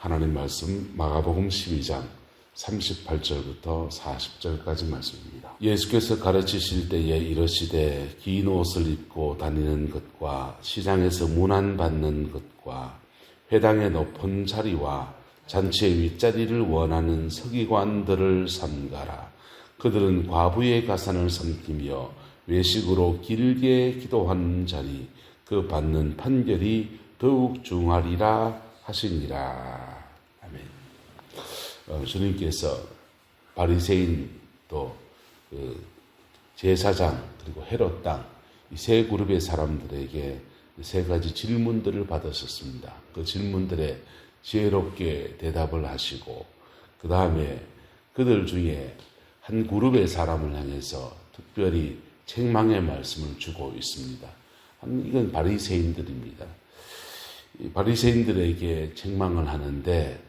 하나님 말씀 마가복음 12장 38절부터 40절까지 말씀입니다. 예수께서 가르치실 때에 이러시되 긴 옷을 입고 다니는 것과 시장에서 문안 받는 것과 회당의 높은 자리와 잔치의 윗자리를 원하는 서기관들을 삼가라. 그들은 과부의 가산을 섬기며 외식으로 길게 기도하는 자리 그 받는 판결이 더욱 중하리라 하시니라. 아멘. 어, 주님께서 바리새인 또 그 제사장 그리고 헤롯 땅이 세 그룹의 사람들에게 세 가지 질문들을 받으셨습니다. 그 질문들에 지혜롭게 대답을 하시고 그 다음에 그들 중에 한 그룹의 사람을 향해서 특별히 책망의 말씀을 주고 있습니다. 이건 바리새인들입니다. 바리새인들에게 책망을 하는데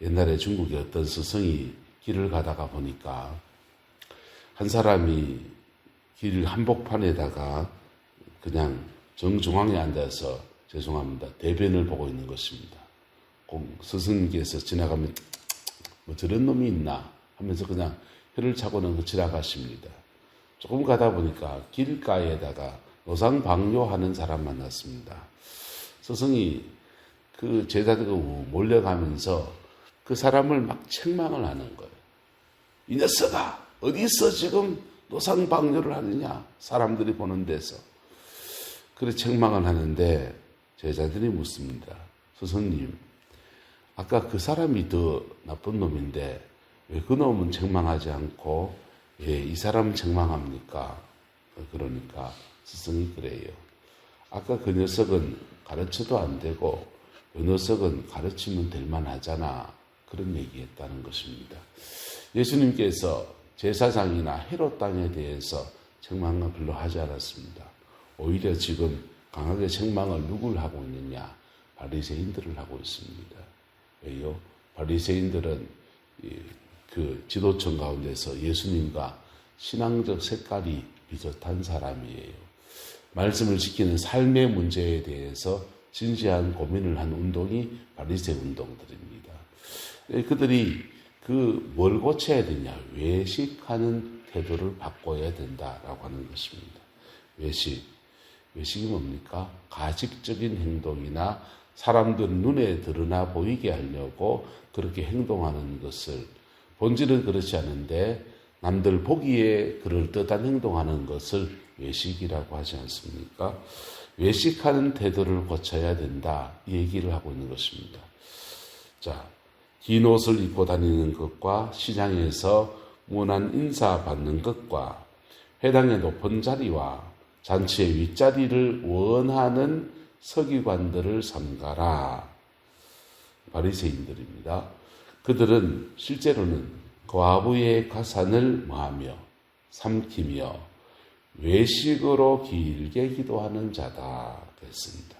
옛날에 중국의 어떤 스승이 길을 가다가 보니까 한 사람이 길 한복판에다가 그냥 정중앙에 앉아서 죄송합니다. 대변을 보고 있는 것입니다. 스승께서 지나가면 뭐 저런 놈이 있나 하면서 그냥 혀를 차고는 지나가십니다. 조금 가다 보니까 길가에다가 노상방뇨하는 사람 만났습니다. 스승이 그 제자들과 몰려가면서 그 사람을 막 책망을 하는 거예요. 이 녀석아, 어디서 지금 노상방뇨를 하느냐? 사람들이 보는 데서. 그래 책망을 하는데 제자들이 묻습니다. 스승님, 아까 그 사람이 더 나쁜 놈인데 왜 그 놈은 책망하지 않고 예, 이 사람은 책망합니까? 그러니까 스승이 그래요. 아까 그 녀석은 가르쳐도 안 되고 그 녀석은 가르치면 될 만하잖아. 그런 얘기했다는 것입니다. 예수님께서 제사장이나 헤롯 땅에 대해서 책망을 별로 하지 않았습니다. 오히려 지금 강하게 책망을 누굴 하고 있느냐? 바리새인들을 하고 있습니다. 왜요? 바리새인들은 그 지도층 가운데서 예수님과 신앙적 색깔이 비슷한 사람이에요. 말씀을 지키는 삶의 문제에 대해서 진지한 고민을 한 운동이 바리새 운동들입니다. 그들이 그 뭘 고쳐야 되냐? 외식하는 태도를 바꿔야 된다라고 하는 것입니다. 외식. 외식이 뭡니까? 가식적인 행동이나 사람들 눈에 드러나 보이게 하려고 그렇게 행동하는 것을 본질은 그렇지 않은데 남들 보기에 그럴듯한 행동하는 것을 외식이라고 하지 않습니까? 외식하는 태도를 고쳐야 된다. 이 얘기를 하고 있는 것입니다. 자, 긴 옷을 입고 다니는 것과 시장에서 문안 인사 받는 것과 회당의 높은 자리와 잔치의 윗자리를 원하는 서기관들을 삼가라. 바리새인들입니다. 그들은 실제로는 과부의 가산을 마하며 삼키며 외식으로 길게 기도하는 자다 그랬습니다.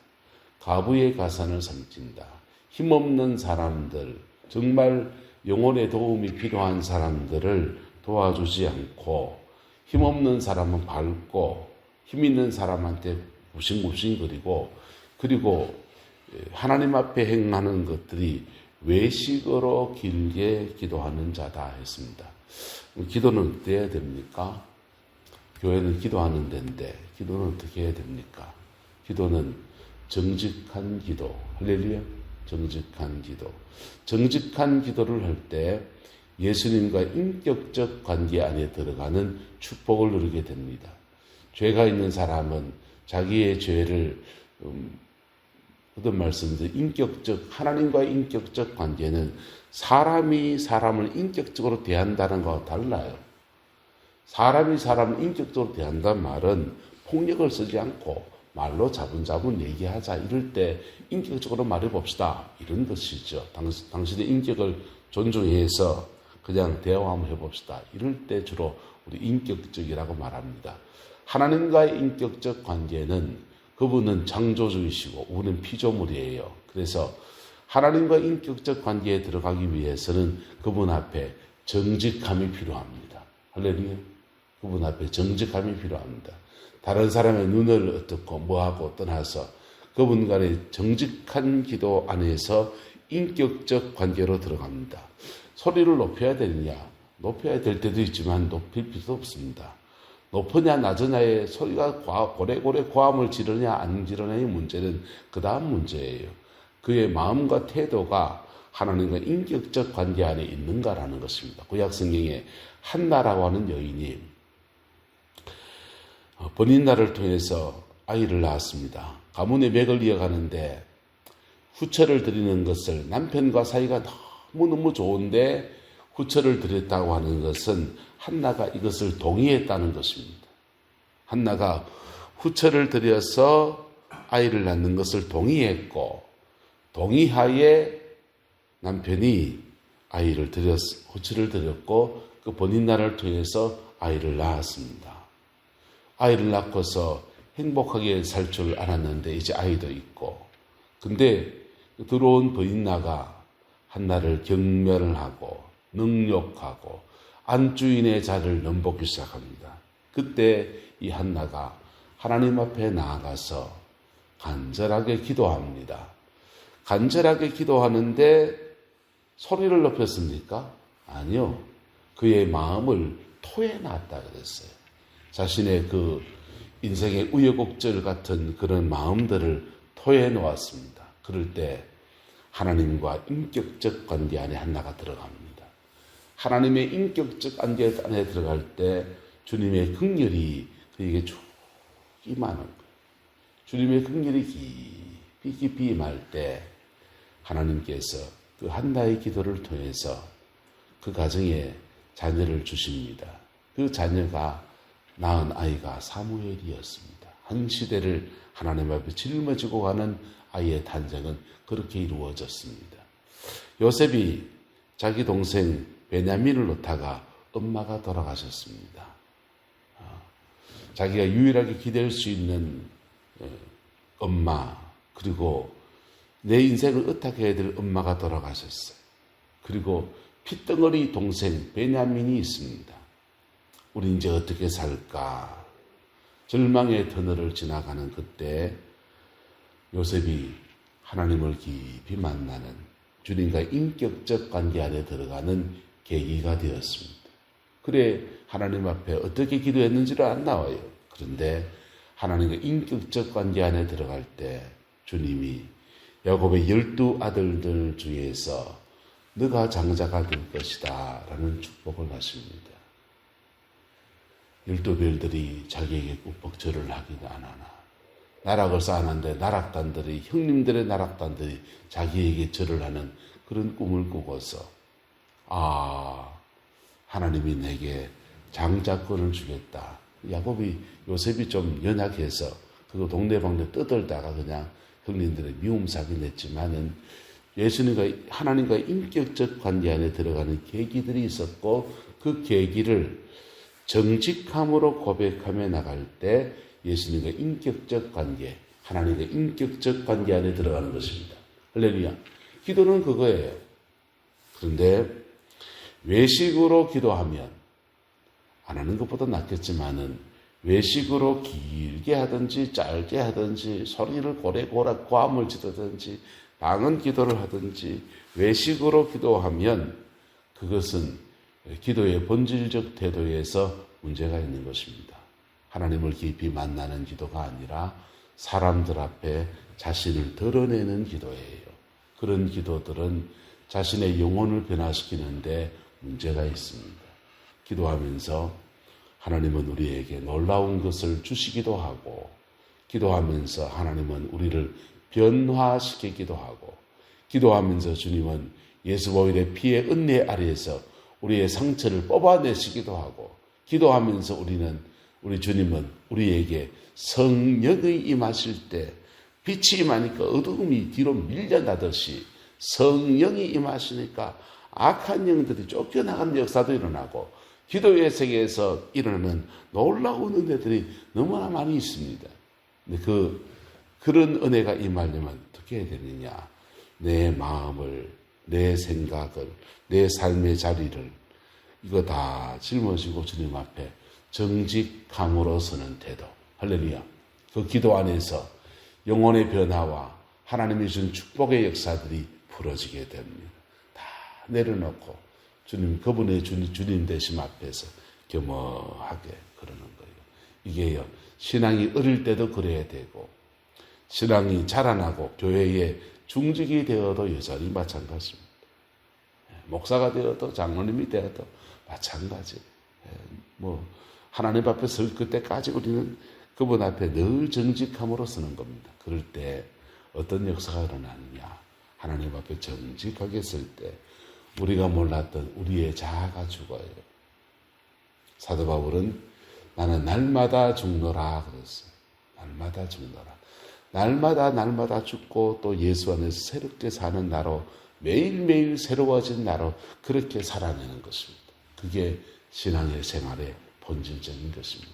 과부의 가산을 삼킨다. 힘없는 사람들, 정말 영혼의 도움이 필요한 사람들을 도와주지 않고 힘없는 사람은 밟고 힘 있는 사람한테 무싱무싱거리고 그리고 하나님 앞에 행하는 것들이 외식으로 길게 기도하는 자다 했습니다. 기도는 해야 됩니까? 교회는 기도하는 데인데 기도는 어떻게 해야 됩니까? 기도는 정직한 기도. 할렐루야. 정직한 기도. 정직한 기도를 할 때 예수님과 인격적 관계 안에 들어가는 축복을 누리게 됩니다. 죄가 있는 사람은 자기의 죄를 음, 어떤 말씀인데 인격적 하나님과의 인격적 관계는 사람이 사람을 인격적으로 대한다는 것과 달라요. 사람이 사람을 인격적으로 대한다는 말은 폭력을 쓰지 않고 말로 자분자분 얘기하자 이럴 때 인격적으로 말해봅시다 이런 것이죠. 당신, 당신 의 인격을 존중해서 그냥 대화 한번 해봅시다. 이럴 때 주로 우리 인격적이라고 말합니다. 하나님과의 인격적 관계는 그분은 창조주이시고 우리는 피조물이에요. 그래서 하나님과 인격적 관계에 들어가기 위해서는 그분 앞에 정직함이 필요합니다. 할렐루야. 그분 앞에 정직함이 필요합니다. 다른 사람의 눈을 어떻고 뭐하고 떠나서 그분 간의 정직한 기도 안에서 인격적 관계로 들어갑니다. 소리를 높여야 되느냐? 높여야 될 때도 있지만 높일 필요도 없습니다. 높으냐 낮으냐의 소리가 과- 고래고래 고함을 지르냐 안 지르냐의 문제는 그 다음 문제예요. 그의 마음과 태도가 하나님과 인격적 관계 안에 있는가라는 것입니다. 구약 성경에 한나라고 하는 여인이 어, 본인 나를 통해서 아이를 낳았습니다. 가문의 맥을 이어가는데 후처를 드리는 것을 남편과 사이가 너무너무 좋은데 후처를 드렸다고 하는 것은 한나가 이것을 동의했다는 것입니다. 한나가 후처를 드려서 아이를 낳는 것을 동의했고 동의하에 남편이 아이를 드렸 후처를 드렸고 그 본인 나를 통해서 아이를 낳았습니다. 아이를 낳고서 행복하게 살 줄 알았는데 이제 아이도 있고 근데 들어온 부인나가 한나를 경멸을 하고 능욕하고 안주인의 자를 넘보기 시작합니다. 그때 이 한나가 하나님 앞에 나아가서 간절하게 기도합니다. 간절하게 기도하는데 소리를 높였습니까? 아니요. 그의 마음을 토해 놨다 그랬어요. 자신의 그 인생의 우여곡절 같은 그런 마음들을 토해 놓았습니다. 그럴 때 하나님과 인격적 관계 안에 한나가 들어갑니다. 하나님의 인격적 관계 안에 들어갈 때 주님의 긍휼이 그에게 쭉 임하는 거예요. 주님의 긍휼이 깊이 깊이 임할 때 하나님께서 그 한나의 기도를 통해서 그 가정에 자녀를 주십니다. 그 자녀가 낳은 아이가 사무엘이었습니다. 한 시대를 하나님 앞에 짊어지고 가는 아이의 탄생은 그렇게 이루어졌습니다. 요셉이 자기 동생 베냐민을 놓다가 엄마가 돌아가셨습니다. 아, 자기가 유일하게 기댈 수 있는 어, 엄마 그리고 내 인생을 어떻게 해야 될 엄마가 돌아가셨어요. 그리고 핏덩어리 동생 베냐민이 있습니다. 우리 이제 어떻게 살까? 절망의 터널을 지나가는 그때 요셉이 하나님을 깊이 만나는 주님과 인격적 관계 안에 들어가는 계기가 되었습니다. 그래 하나님 앞에 어떻게 기도했는지를 안 나와요. 그런데 하나님과 인격적 관계 안에 들어갈 때 주님이 야곱의 열두 아들들 중에서 너가 장자가 될 것이다 라는 축복을 하십니다. 열두 별들이 자기에게 꾹뻑 절을 하기도 안 하나. 나락을 쌓았는데 나락단들이 형님들의 나락단들이 자기에게 절을 하는 그런 꿈을 꾸고서 아 하나님이 내게 장자권을 주겠다. 야곱이 요셉이 좀 연약해서 그거 동네방네 떠들다가 그냥 형님들의 미움사기 냈지만은 예수님과 하나님과 인격적 관계 안에 들어가는 계기들이 있었고 그 계기를 정직함으로 고백하며 나갈 때 예수님과 인격적 관계, 하나님과 인격적 관계 안에 들어가는 것입니다. 할렐루야. 기도는 그거예요. 그런데 외식으로 기도하면 안 하는 것보다 낫겠지만은 외식으로 길게 하든지 짧게 하든지 소리를 고래고래 고함을 지르든지 방언 기도를 하든지 외식으로 기도하면 그것은 기도의 본질적 태도에서 문제가 있는 것입니다. 하나님을 깊이 만나는 기도가 아니라 사람들 앞에 자신을 드러내는 기도예요. 그런 기도들은 자신의 영혼을 변화시키는데 문제가 있습니다. 기도하면서 하나님은 우리에게 놀라운 것을 주시기도 하고, 기도하면서 하나님은 우리를 변화시키기도 하고, 기도하면서 주님은 예수 보일의 피의 은혜 아래에서 우리의 상처를 뽑아내시기도 하고, 기도하면서 우리는 우리 주님은 우리에게 성령의 임하실 때 빛이 임하니까 어두움이 뒤로 밀려나듯이 성령이 임하시니까 악한 영들이 쫓겨나가는 역사도 일어나고 기도의 세계에서 일어나는 놀라운 은혜들이 너무나 많이 있습니다. 근데 그 그런 은혜가 임하려면 어떻게 해야 되느냐? 내 마음을, 내 생각을, 내 삶의 자리를 이거 다 짊어지고 주님 앞에 정직함으로 서는 태도. 할렐루야. 그 기도 안에서 영혼의 변화와 하나님이 준 축복의 역사들이 풀어지게 됩니다. 다 내려놓고 주님 그분의 주님, 주님 되심 앞에서 겸허하게 그러는 거예요. 이게요 신앙이 어릴 때도 그래야 되고 신앙이 자라나고 교회에 중직이 되어도 여전히 마찬가지입니다. 예, 목사가 되어도 장로님이 되어도 마찬가지. 예, 뭐 하나님 앞에 설 그때까지 우리는 그분 앞에 늘 정직함으로 서는 겁니다. 그럴 때 어떤 역사가 일어나느냐? 하나님 앞에 정직하게 설 때 우리가 몰랐던 우리의 자아가 죽어요. 사도 바울은 나는 날마다 죽노라 그랬어요. 날마다 죽노라. 날마다 날마다 죽고 또 예수 안에서 새롭게 사는 나로 매일매일 새로워진 나로 그렇게 살아내는 것입니다. 그게 신앙의 생활의 본질적인 것입니다.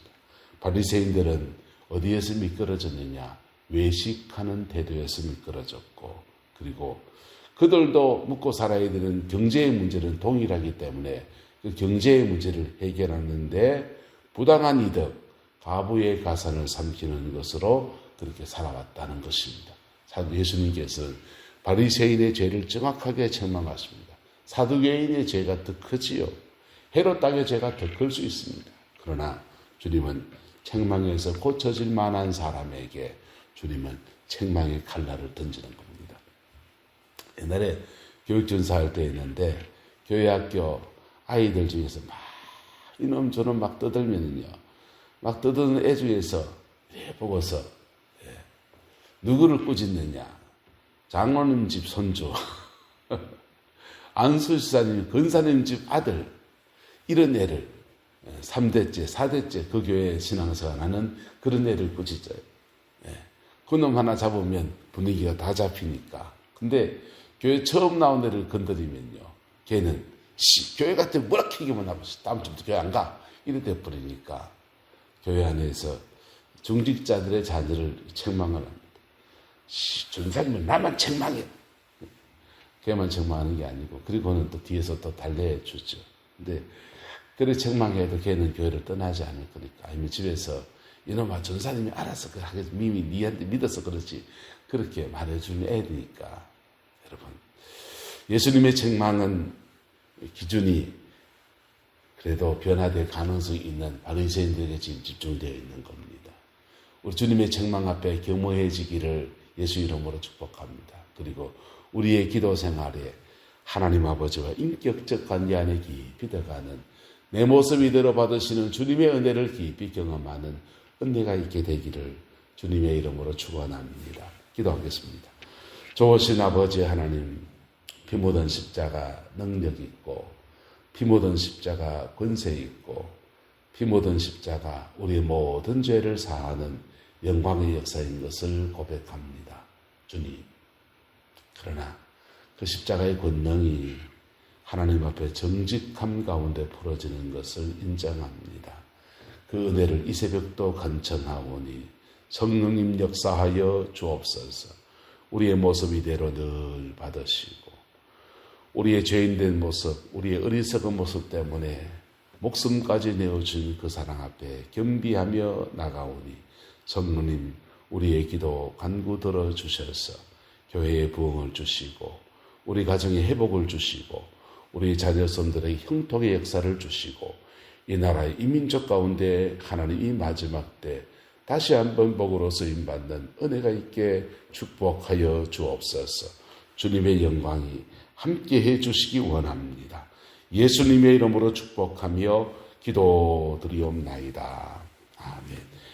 바리새인들은 어디에서 미끄러졌느냐? 외식하는 태도에서 미끄러졌고 그리고 그들도 묵고 살아야 되는 경제의 문제는 동일하기 때문에 그 경제의 문제를 해결하는데 부당한 이득, 가부의 가산을 삼키는 것으로 그렇게 살아왔다는 것입니다. 예수님께서는 바리새인의 죄를 정확하게 책망하십니다. 사두개인의 죄가 더 크지요. 땅의 죄가 더클수 있습니다. 그러나 주님은 책망에서 고쳐질 만한 사람에게 주님은 책망의 칼날을 던지는 겁니다. 옛날에 교육전사 할 때 있는데 교회 학교 아이들 중에서 막 이놈 저놈 막 떠들면은요. 막 떠드는 애 중에서 예, 보고서 예, 누구를 꾸짖느냐. 장로님 집 손주, 안수시사님 근사님 집 아들 이런 애를 3대째, 4대째 그 교회 신앙생활 하는 그런 애를 꾸짖어요. 예. 그놈 하나 잡으면 분위기가 다 잡히니까. 근데 교회 처음 나온 애를 건드리면요. 걔는 씨, 교회 같은 뭐라 캐기만 하고 다음 주부터 교회 안 가. 이래 돼버리니까 교회 안에서 중직자들의 자녀를 책망을 합니다. 씨, 전사님은 나만 책망해. 걔만 책망하는 게 아니고 그리고는 또 뒤에서 또 달래해 주죠. 근데 그래 책망해도 걔는 교회를 떠나지 않을 거니까 아니면 집에서 이놈아 전사님이 알아서 그 하겠지 미미 니한테 믿어서 그렇지 그렇게 말해주는 애니까 여러분 예수님의 책망은 기준이 그래도 변화될 가능성이 있는 바리새인들에게 지금 집중되어 있는 겁니다. 우리 주님의 책망 앞에 겸허해지기를 예수 이름으로 축복합니다. 그리고 우리의 기도 생활에 하나님 아버지와 인격적 관계 안에 깊이 들어가는 내 모습 이대로 받으시는 주님의 은혜를 깊이 경험하는 은혜가 있게 되기를 주님의 이름으로 축원합니다. 기도하겠습니다. 좋으신 아버지 하나님 피 묻은 십자가 능력 있고 피 묻은 십자가 권세 있고 피 묻은 십자가 우리 모든 죄를 사하는 영광의 역사인 것을 고백합니다. 주님. 그러나 그 십자가의 권능이 하나님 앞에 정직함 가운데 풀어지는 것을 인정합니다. 그 은혜를 이 새벽도 간청하오니 성령님 역사하여 주옵소서. 우리의 모습 이대로 늘 받으시고 우리의 죄인된 모습, 우리의 어리석은 모습 때문에 목숨까지 내어준 그 사랑 앞에 겸비하며 나가오니 성령님 우리의 기도 간구 들어주셔서 교회의 부흥을 주시고 우리 가정의 회복을 주시고 우리 자녀손들의 형통의 역사를 주시고 이 나라의 이민족 가운데 하나님 이 마지막 때 다시 한번 복으로 쓰임 받는 은혜가 있게 축복하여 주옵소서. 주님의 영광이 함께 해 주시기 원합니다. 예수님의 이름으로 축복하며 기도드리옵나이다. 아멘.